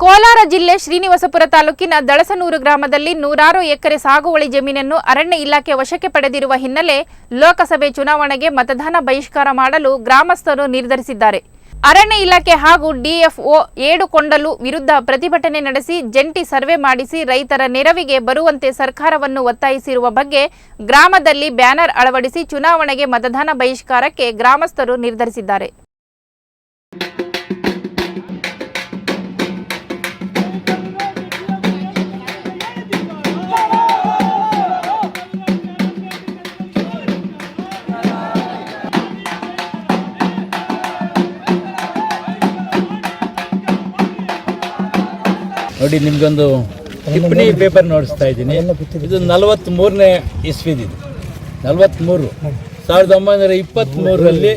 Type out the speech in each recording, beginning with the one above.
ಕೋಲಾರ ಜಿಲ್ಲೆ ಶ್ರೀನಿವಾಸಪುರ ತಾಲೂಕಿನ ದಳಸನೂರು ಗ್ರಾಮದಲ್ಲಿ ನೂರಾರು ಎಕರೆ ಸಾಗುವಳಿ ಜಮೀನನ್ನು ಅರಣ್ಯ ಇಲಾಖೆ ವಶಕ್ಕೆ ಪಡೆದಿರುವ ಹಿನ್ನೆಲೆ ಲೋಕಸಭೆ ಚುನಾವಣೆಗೆ ಮತದಾನ ಬಹಿಷ್ಕಾರ ಮಾಡಲು ಗ್ರಾಮಸ್ಥರು ನಿರ್ಧರಿಸಿದ್ದಾರೆ. ಅರಣ್ಯ ಇಲಾಖೆ ಹಾಗೂ ಡಿಎಫ್ಒ ಏಡುಕೊಂಡಲು ವಿರುದ್ಧ ಪ್ರತಿಭಟನೆ ನಡೆಸಿ ಜಂಟಿ ಸರ್ವೆ ಮಾಡಿಸಿ ರೈತರ ನೆರವಿಗೆ ಬರುವಂತೆ ಸರ್ಕಾರವನ್ನು ಒತ್ತಾಯಿಸಿರುವ ಬಗ್ಗೆ ಗ್ರಾಮದಲ್ಲಿ ಬ್ಯಾನರ್ ಅಳವಡಿಸಿ ಚುನಾವಣೆಗೆ ಮತದಾನ ಬಹಿಷ್ಕಾರಕ್ಕೆ ಗ್ರಾಮಸ್ಥರು ನಿರ್ಧರಿಸಿದ್ದಾರೆ. ನೋಡಿ ನಿಮ್ಗೊಂದು ಟಿಪ್ಪಣಿ ಪೇಪರ್ ನೋಡಿಸ್ತಾ ಇದ್ದೀನಿ. ಇದು ನಲವತ್ತ್ಮೂರನೇ ಇದು ನಲವತ್ತ್ಮೂರು ಸಾವಿರದ ಒಂಬೈನೂರ ಇಪ್ಪತ್ತ್ಮೂರರಲ್ಲಿ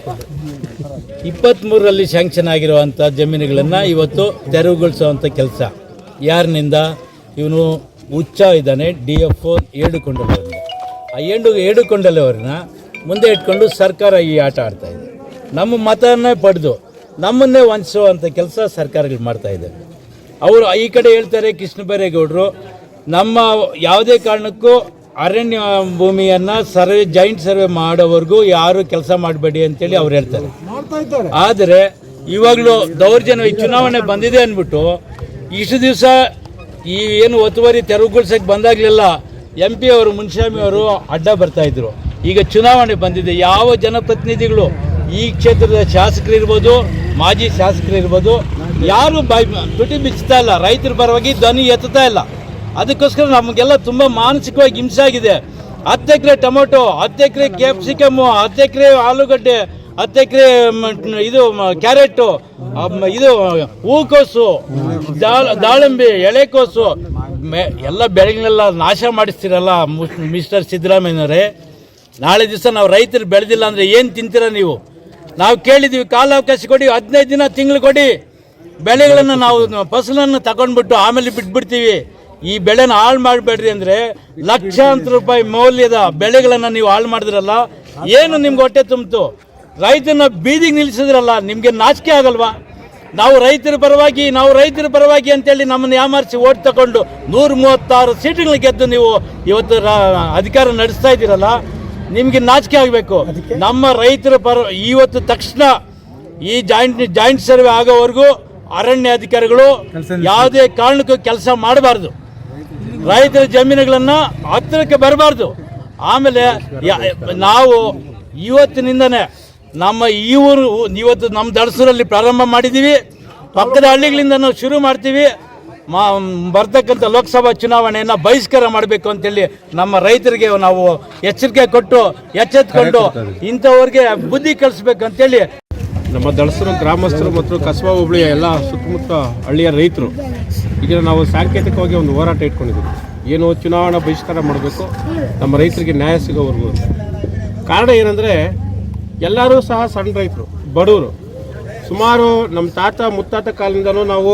ಇಪ್ಪತ್ತ್ಮೂರರಲ್ಲಿ ಶಾಂಕ್ಷನ್ ಆಗಿರುವಂಥ ಜಮೀನುಗಳನ್ನು ಇವತ್ತು ತೆರವುಗೊಳಿಸುವಂಥ ಕೆಲಸ. ಯಾರಿನಿಂದ? ಇವನು ಹುಚ್ಚ ಇದ್ದಾನೆ, ಡಿ ಎಫ್ ಒ ಏಡುಕೊಂಡಲ್ಲವ್ರನ್ನ ಆ ಏಡು ಏಡುಕೊಂಡಲ್ಲವ್ರನ್ನ ಮುಂದೆ ಇಟ್ಕೊಂಡು ಸರ್ಕಾರ ಈ ಆಟ ಆಡ್ತಾ ಇದೆ. ನಮ್ಮ ಮತವನ್ನೇ ಪಡೆದು ನಮ್ಮನ್ನೇ ವಂಚಿಸುವಂಥ ಕೆಲಸ ಸರ್ಕಾರಗಳು ಮಾಡ್ತಾ ಇದೆ ಅವರು ಈ ಕಡೆ ಹೇಳ್ತಾರೆ ಕೃಷ್ಣ ಬೈರೇಗೌಡರು ನಮ್ಮ ಯಾವುದೇ ಕಾರಣಕ್ಕೂ ಅರಣ್ಯ ಭೂಮಿಯನ್ನು ಸರ್ವೆ ಜಾಯಿಂಟ್ ಸರ್ವೆ ಮಾಡೋವರೆಗೂ ಯಾರು ಕೆಲಸ ಮಾಡಬೇಡಿ ಅಂತೇಳಿ ಅವ್ರು ಹೇಳ್ತಾರೆ. ಆದರೆ ಇವಾಗಲೂ ದೌರ್ಜನ್ಯ ಈ ಚುನಾವಣೆ ಬಂದಿದೆ ಅಂದ್ಬಿಟ್ಟು ಇಷ್ಟು ದಿವಸ ಈ ಏನು ಒತ್ತುವರಿ ತೆರವುಗೊಳಿಸಕ್ಕೆ ಬಂದಾಗಲೆಲ್ಲ ಎಂ ಪಿ ಅವರು ಮುನ್ಸ್ವಾಮಿ ಅವರು ಅಡ್ಡ ಬರ್ತಾ ಇದ್ರು. ಈಗ ಚುನಾವಣೆ ಬಂದಿದೆ ಯಾವ ಜನಪ್ರತಿನಿಧಿಗಳು ಈ ಕ್ಷೇತ್ರದ ಶಾಸಕರಿರ್ಬೋದು ಮಾಜಿ ಶಾಸಕರು ಇರ್ಬೋದು ಯಾರು ಬಾಯ್ ತುಟಿ ಬಿಚ್ಚುತ್ತಾ ಇಲ್ಲ. ರೈತರ ಪರವಾಗಿ ಧ್ವನಿ ಎತ್ತುತ್ತಾ ಇಲ್ಲ. ಅದಕ್ಕೋಸ್ಕರ ನಮಗೆಲ್ಲ ತುಂಬ ಮಾನಸಿಕವಾಗಿ ಹಿಂಸೆ ಆಗಿದೆ. ಹತ್ತು ಎಕರೆ ಟೊಮೊಟೊ, ಹತ್ತು ಎಕರೆ ಕ್ಯಾಪ್ಸಿಕಮ್ಮು ಹತ್ತು ಎಕರೆ ಆಲೂಗಡ್ಡೆ, ಹತ್ತು ಎಕರೆ ಇದು ಕ್ಯಾರೆಟು ಇದು, ಹೂಕೋಸು, ದಾಳ- ದಾಳಿಂಬೆ, ಎಳೆಕೋಸು ಎಲ್ಲ ಬೆಳೆಗಳನ್ನೆಲ್ಲ ನಾಶ ಮಾಡಿಸ್ತೀರಲ್ಲ ಮುಸ್- ಮಿಸ್ಟರ್ ಸಿದ್ದರಾಮಯ್ಯನವರೇ? ನಾಳೆ ದಿವಸ ನಾವು ರೈತರು ಬೆಳೆದಿಲ್ಲ ಅಂದರೆ ಏನು ತಿಂತೀರ ನೀವು? ನಾವು ಕೇಳಿದ್ದೀವಿ ಕಾಲಾವಕಾಶ ಕೊಡಿ, ಹದಿನೈದು ದಿನ ತಿಂಗಳು ಕೊಡಿ. ಬೆಳೆಗಳನ್ನು ನಾವು ಫಸಲನ್ನು ತಗೊಂಡ್ಬಿಟ್ಟು ಆಮೇಲೆ ಬಿಟ್ಬಿಡ್ತೀವಿ. ಈ ಬೆಳೆನ ಹಾಳು ಮಾಡಬೇಡ್ರಿ ಅಂದರೆ ಲಕ್ಷಾಂತರ ರೂಪಾಯಿ ಮೌಲ್ಯದ ಬೆಳೆಗಳನ್ನು ನೀವು ಹಾಳು ಮಾಡಿದ್ರಲ್ಲ ಏನು ನಿಮ್ಗೆ ಹೊಟ್ಟೆ ತುಂಬಿತು? ರೈತನ ಬೀದಿಗೆ ನಿಲ್ಲಿಸಿದ್ರಲ್ಲ ನಿಮಗೆ ನಾಚಿಕೆ ಆಗಲ್ವಾ? ನಾವು ರೈತರ ಪರವಾಗಿ ನಾವು ರೈತರ ಪರವಾಗಿ ಅಂತೇಳಿ ನಮ್ಮನ್ನು ಯಾಮಾರಿಸಿ ಓಟ್ ತಗೊಂಡು ನೂರ ಮೂವತ್ತಾರು ಸೀಟುಗಳು ಗೆದ್ದು ನೀವು ಇವತ್ತು ಅಧಿಕಾರ ನಡೆಸ್ತಾ ಇದ್ದೀರಲ್ಲ ನಿಮಗೆ ನಾಚಿಕೆ ಆಗಬೇಕು. ನಮ್ಮ ರೈತರ ಪರ ಇವತ್ತು ತಕ್ಷಣ ಈ ಜಾಯಿಂಟ್ ಜಾಯಿಂಟ್ ಸರ್ವೆ ಆಗೋವರೆಗೂ ಅರಣ್ಯ ಅಧಿಕಾರಿಗಳು ಯಾವುದೇ ಕಾರಣಕ್ಕೂ ಕೆಲಸ ಮಾಡಬಾರ್ದು. ರೈತರ ಜಮೀನುಗಳನ್ನು ಹತ್ತಿರಕ್ಕೆ ಬರಬಾರ್ದು. ಆಮೇಲೆ ನಾವು ಇವತ್ತಿನಿಂದನೇ ನಮ್ಮ ಈ ಊರು ಇವತ್ತು ನಮ್ಮ ದಡಸೂರಲ್ಲಿ ಪ್ರಾರಂಭ ಮಾಡಿದ್ದೀವಿ. ಪಕ್ಕದ ಹಳ್ಳಿಗಳಿಂದ ನಾವು ಶುರು ಮಾಡ್ತೀವಿ. ಮಾ ಬರ್ತಕ್ಕಂಥ ಲೋಕಸಭಾ ಚುನಾವಣೆಯನ್ನು ಬಹಿಷ್ಕಾರ ಮಾಡಬೇಕು ಅಂತೇಳಿ ನಮ್ಮ ರೈತರಿಗೆ ನಾವು ಎಚ್ಚರಿಕೆ ಕೊಟ್ಟು ಎಚ್ಚೆತ್ಕೊಂಡು ಇಂಥವ್ರಿಗೆ ಬುದ್ಧಿ ಕಲಿಸ್ಬೇಕಂತೇಳಿ ನಮ್ಮ ದಳಸರು, ಗ್ರಾಮಸ್ಥರು ಮತ್ತು ಕಸಬಾ ಹೋಬಳಿಯ ಎಲ್ಲ ಸುತ್ತಮುತ್ತ ಹಳ್ಳಿಯ ರೈತರು ಈಗ ನಾವು ಸಾಂಕೇತಿಕವಾಗಿ ಒಂದು ಹೋರಾಟ ಇಟ್ಕೊಂಡಿದ್ದೀವಿ. ಏನು ಚುನಾವಣಾ ಬಹಿಷ್ಕಾರ ಮಾಡಬೇಕು, ನಮ್ಮ ರೈತರಿಗೆ ನ್ಯಾಯ ಸಿಗೋವರೆಗೂ. ಕಾರಣ ಏನಂದರೆ, ಎಲ್ಲರೂ ಸಹ ಸಣ್ಣ ರೈತರು, ಬಡವರು. ಸುಮಾರು ನಮ್ಮ ತಾತ, ಮುತ್ತಾತ ಕಾಲದಿಂದಲೂ ನಾವು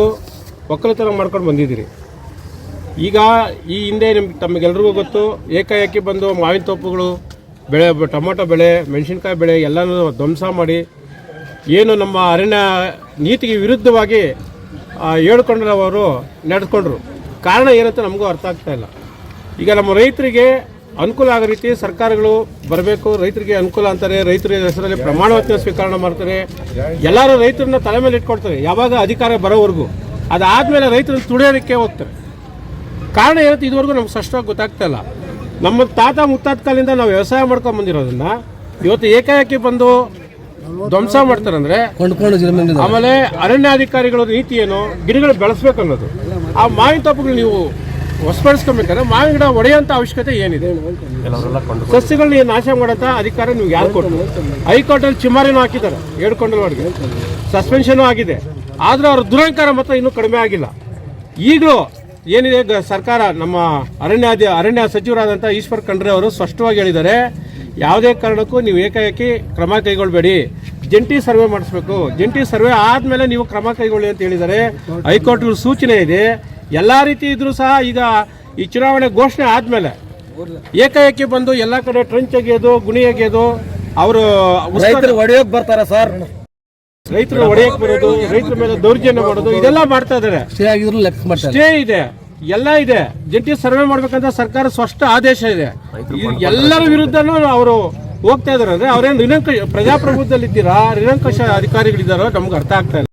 ಒಕ್ಕಲುತನ ಮಾಡ್ಕೊಂಡು ಬಂದಿದ್ದೀರಿ. ಈಗ ಈ ಹಿಂದೆ ನಿಮ್ಗೆ ತಮಗೆಲ್ರಿಗೂ ಗೊತ್ತು, ಏಕಾಏಕಿ ಬಂದು ಮಾವಿನ ತೋಪುಗಳು, ಬೆಳೆ, ಟೊಮೊಟೊ ಬೆಳೆ, ಮೆಣಸಿನ್ಕಾಯಿ ಬೆಳೆ ಎಲ್ಲನೂ ಧ್ವಂಸ ಮಾಡಿ ಏನು ನಮ್ಮ ಅರಣ್ಯ ನೀತಿಗೆ ವಿರುದ್ಧವಾಗಿ ಹೇಳ್ಕೊಂಡ್ರವರು ನಡೆದುಕೊಂಡ್ರು. ಕಾರಣ ಏನಂತ ನಮಗೂ ಅರ್ಥ ಆಗ್ತಾ ಇಲ್ಲ. ಈಗ ನಮ್ಮ ರೈತರಿಗೆ ಅನುಕೂಲ ಆಗೋ ರೀತಿ ಸರ್ಕಾರಗಳು ಬರಬೇಕು, ರೈತರಿಗೆ ಅನುಕೂಲ ಅಂತಾರೆ ರೈತರ ಹೆಸರಲ್ಲಿ ಪ್ರಮಾಣ ವಚನ ಮಾಡ್ತಾರೆ. ಎಲ್ಲರೂ ರೈತರನ್ನ ತಲೆ ಮೇಲೆ ಇಟ್ಕೊಡ್ತಾರೆ ಯಾವಾಗ ಅಧಿಕಾರ ಬರೋವರೆಗೂ. ಅದಾದಮೇಲೆ ರೈತರನ್ನ ತುಳಿಯೋದಕ್ಕೆ ಹೋಗ್ತಾರೆ. ಕಾರಣ ಏನಂತ ಇದುವರೆಗೂ ನಮ್ಗೆ ಸ್ಪಷ್ಟವಾಗಿ ಗೊತ್ತಾಗ್ತಾ ಇಲ್ಲ. ನಮ್ಮ ತಾತ ಮುತ್ತಾತ ಕಾಲದಿಂದ ನಾವು ವ್ಯವಸಾಯ ಮಾಡ್ಕೊಂಡು ಬಂದಿರೋದನ್ನು ಇವತ್ತು ಏಕಾಏಕಿ ಬಂದು ಧ್ವಂಸ ಮಾಡ್ತಾರಂದ್ರೆ ಆಮೇಲೆ ಅರಣ್ಯಾಧಿಕಾರಿಗಳ ನೀತಿ ಏನು ಗಿಡಗಳು ಬೆಳೆಸ್ಬೇಕು ಅನ್ನೋದು ಆ ಮಾವಿನ ತಪ್ಪುಗಳು ನೀವು ಹೊಸಪಡಿಸ್ಕೊಬೇಕಂದ್ರೆ ಮಾವಿನ ಗಿಡ ಒಡೆಯುವಂತ ಅವಶ್ಯಕತೆ ಏನಿದೆ? ಸಸ್ಯಗಳನ್ನ ನಾಶ ಮಾಡೋಂಥ ಅಧಿಕಾರ ನೀವು ಯಾರು ಕೊಟ್ಟು ಹೈಕೋರ್ಟಲ್ಲಿ ಚಿಮಾರಿನೂ ಹಾಕಿದ್ದಾರೆ ಏಡ್ಕೊಂಡಲ್ವಾಡಿಗೆ ಸಸ್ಪೆನ್ಷನ್ ಆಗಿದೆ. ಆದ್ರೆ ಅವ್ರ ದುರಂಕಾರ ಮಾತ್ರ ಇನ್ನೂ ಕಡಿಮೆ ಆಗಿಲ್ಲ. ಈಗಲೂ ಏನಿದೆ ಸರ್ಕಾರ ನಮ್ಮ ಅರಣ್ಯ ಅರಣ್ಯ ಸಚಿವರಾದಂಥ ಈಶ್ವರ್ ಖಂಡ್ರೆ ಅವರು ಸ್ಪಷ್ಟವಾಗಿ ಹೇಳಿದ್ದಾರೆ ಯಾವುದೇ ಕಾರಣಕ್ಕೂ ನೀವು ಏಕಾಏಕಿ ಕ್ರಮ ಕೈಗೊಳ್ಳಬೇಡಿ ಜಂಟಿ ಸರ್ವೆ ಮಾಡಿಸ್ಬೇಕು. ಜಂಟಿ ಸರ್ವೆ ಆದಮೇಲೆ ನೀವು ಕ್ರಮ ಕೈಗೊಳ್ಳಿ ಅಂತ ಹೇಳಿದ್ದಾರೆ ಹೈಕೋರ್ಟ್ ಸೂಚನೆ ಇದೆ. ಎಲ್ಲ ರೀತಿ ಇದ್ರೂ ಸಹ ಈಗ ಈ ಚುನಾವಣೆ ಘೋಷಣೆ ಆದಮೇಲೆ ಏಕಾಏಕಿ ಬಂದು ಎಲ್ಲ ಕಡೆ ಟ್ರಂಚ್ ಅಗೆಯೋದು ಗುಣಿ ಅಗೆಯೋದು ಅವರು ರೈತರು ಒಡೆಯೋಕೆ ಬರ್ತಾರ ಸರ್? ರೈತರು ಹೊಡೆಯಕ್ ಬರೋದು ರೈತರ ಮೇಲೆ ದೌರ್ಜನ್ಯ ಮಾಡೋದು ಇದೆಲ್ಲ ಮಾಡ್ತಾ ಮಾಡ್ತಾರೆ ಸ್ಟೇ ಇದೆ. ಎಲ್ಲ ಇದೆ. ಜಂಟಿ ಸರ್ವೆ ಮಾಡ್ಬೇಕಂತ ಸರ್ಕಾರ ಸ್ಪಷ್ಟ ಆದೇಶ ಇದೆ. ಎಲ್ಲರ ವಿರುದ್ಧನೂ ಅವರು ಹೋಗ್ತಾ ಇದಾರೆ ಅಂದ್ರೆ ಅವ್ರೇನು ನಿರಂಕ ಪ್ರಜಾಪ್ರಭುತ್ವದಲ್ಲಿ ಇದ್ದೀರಾ ನಿರಂಕುಶ ಅಧಿಕಾರಿಗಳಿದ್ದಾರೋ? ನಮ್ಗೆ ಅರ್ಥ ಆಗ್ತಾ ಇಲ್ಲ.